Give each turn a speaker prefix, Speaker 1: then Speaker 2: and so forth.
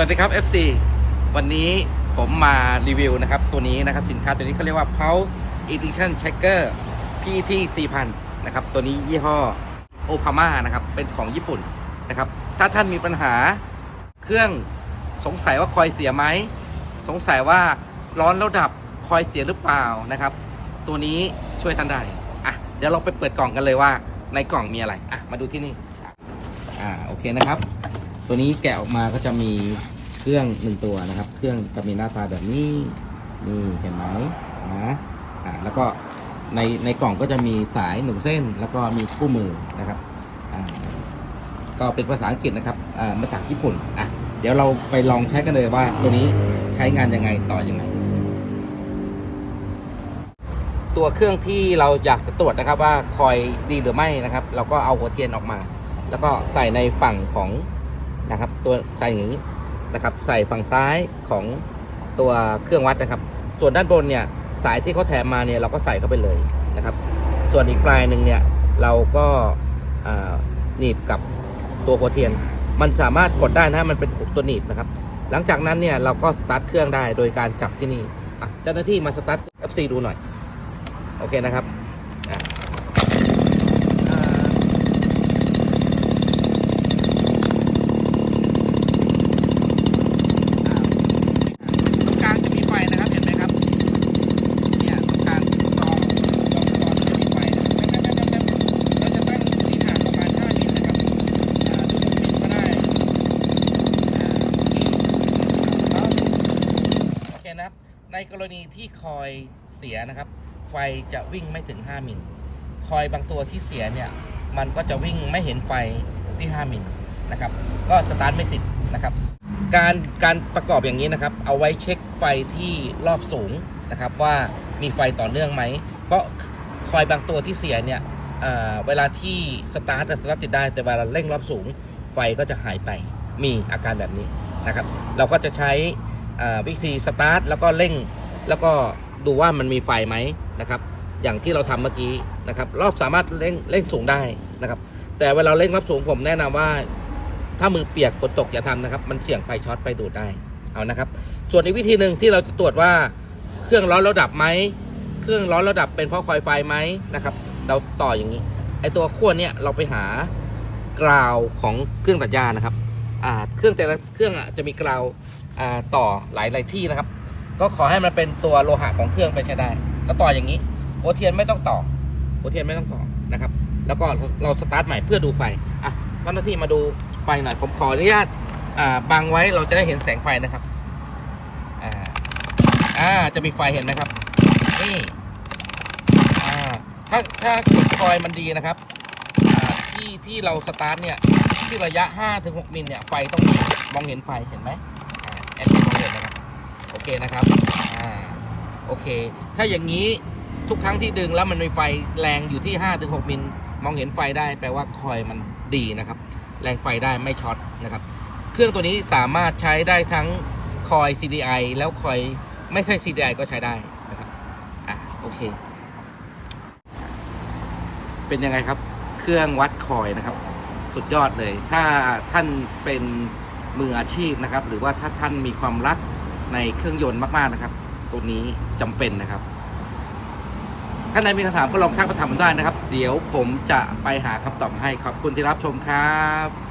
Speaker 1: สวัสดีครับ FC วันนี้ผมมารีวิวนะครับ ตัวนี้นะครับ สินค้าตัวนี้เขาเรียกว่า Pulse Edition Checker PT 4000 นะครับ ตัวนี้ยี่ห้อโอพามานะครับ เป็นของญี่ปุ่นนะครับ ถ้าท่านมีปัญหาเครื่องสงสัยว่าคอยเสียไหม สงสัยว่าร้อนแล้วดับคอยเสียหรือเปล่านะครับ ตัวนี้ช่วยท่านได้อะเดี๋ยวเราไปเปิดกล่องกันเลยว่าในกล่องมีอะไรอะมาดูที่นี่อ่าโอเคนะครับ ตัวนี้แกะออกมาก็จะมีเครื่องหนึ่งตัวนะครับ เครื่องจะมีหน้าตาแบบนี้นี่เห็นไหมนะอ่าแล้วก็ในในกล่องก็จะมีสายหนึ่งเส้น แล้วก็มีคู่มือนะครับอ่าก็เป็นภาษาอังกฤษนะครับอ่ามาจากญี่ปุ่นอะเดี๋ยวเราไปลองใช้กันเลยว่าตัวนี้ใช้งานยังไงต่อยังไง ตัวเครื่องที่เราอยากจะตรวจนะครับว่าคอยดีหรือไม่นะครับ เราก็เอาหัวเทียนออกมา แล้วก็ใส่ในฝั่งของ นะครับ ตัวใส่อย่างนี้นะครับ ใส่ฝั่งซ้ายของตัวเครื่องวัดนะครับ ส่วนด้านบนเนี่ยสายที่เขาแถมมาเนี่ยเราก็ใส่เข้าไปเลยนะครับ ส่วนอีกปลายหนึ่งเนี่ยเราก็หนีบกับตัวหัวเทียน มันสามารถกดได้นะมันเป็นตัวหนีบนะครับ หลังจากนั้นเนี่ยเราก็สตาร์ทเครื่องได้โดยการจับที่นี่เจ้าหน้าที่มาสตาร์ท FC ดูหน่อย โอเคนะครับอะอ่าอ่าตรงกลางจะมีไฟนะครับ เห็นไหมครับ เนี่ยตรงกลางจอจอจอจะมีไฟนะครับแป๊บแป๊บแป๊บแป๊บเราจะตั้งที่ห่างประมาณ5มิลนะครับ อ่าดูตรงนี้ก็ได้ อ่าโอเคครับโอเคนะครับ ในกรณีที่คอยเสียนะครับ ไฟจะวิ่งไม่ถึง 5 มิล คอยบางตัวที่เสียเนี่ย มันก็จะวิ่งไม่เห็นไฟที่ 5 มิลนะครับ ก็สตาร์ทไม่ติดนะครับ การการประกอบอย่างนี้นะครับ เอาไว้เช็คไฟที่รอบสูงนะครับ ว่ามีไฟต่อเนื่องไหม เพราะคอยบางตัวที่เสียเนี่ยเเวลาที่สตาร์ทสตาร์ทติดได้ แต่เวลาเร่งรอบสูง ไฟก็จะหายไป มีอาการแบบนี้นะครับ เราก็จะใช้ วิธีสตาร์ทแล้วก็เร่ง แล้วก็ดูว่ามันมีไฟไหมนะครับ อย่างที่เราทำเมื่อกี้นะครับรอบสามารถเร่งเร่งสูงได้นะครับ แต่เวลาเร่งรอบสูงผมแนะนำว่า ถ้ามือเปียกฝนตกอย่าทำนะครับ มันเสี่ยงไฟช็อตไฟดูดได้เอานะครับ ส่วนอีกวิธีหนึ่งที่เราจะตรวจว่าเครื่องร้อนแล้วดับไหมเครื่องร้อนแล้วดับเป็นเพราะคอยไฟไหมนะครับ เราต่ออย่างนี้ไอตัวขั้วเนี่ยเราไปหากราวของเครื่องตัดหญ้านะครับอ่าเครื่องแต่ละเครื่องอะจะมีกราว ต่อหลายหลายที่นะครับ ก็ขอให้มันเป็นตัวโลหะของเครื่องไปใช้ได้ แล้วต่ออย่างนี้หัวเทียนไม่ต้องต่อหัวเทียนไม่ต้องต่อนะครับ แล้วก็เราสตาร์ทใหม่เพื่อดูไฟอะเจ้าหน้าที่มาดูไฟหน่อยผมขออนุญาตอ่าบังไว้เราจะได้เห็นแสงไฟนะครับอ่าอ่าจะมีไฟเห็นไหมครับนี่อ่าถ้าถ้ากดคอยมันดีนะครับอ่าที่ที่เราสตาร์ทเนี่ยที่ระยะ5ถึง6มิลเนี่ยไฟต้องมีมองเห็นไฟเห็นไหม แอดมินมเห็นะครับโอเคนะครับอ่าโอเค ถ้าอย่างนี้ทุกครั้งที่ดึงแล้วมันมีไฟแรงอยู่ที่5ถึง6มิลมองเห็นไฟได้แปลว่าคอยมันดีนะครับ แรงไฟได้ไม่ช็อตนะครับ เครื่องตัวนี้สามารถใช้ได้ทั้งคอย CDI แล้วคอยไม่ใช่ CDI ก็ใช้ได้นะครับอะโอเค เป็นยังไงครับ เครื่องวัดคอยนะครับ สุดยอดเลย ถ้าท่านเป็น มืออาชีพนะครับ หรือว่าถ้าท่านมีความรักในเครื่องยนต์มากๆนะครับ ตัวนี้จำเป็นนะครับท่านใดมีคำถามก็ลองทักมาถามผมได้นะครับ เดี๋ยวผมจะไปหาคำตอบให้ขอบคุณที่รับชมครับ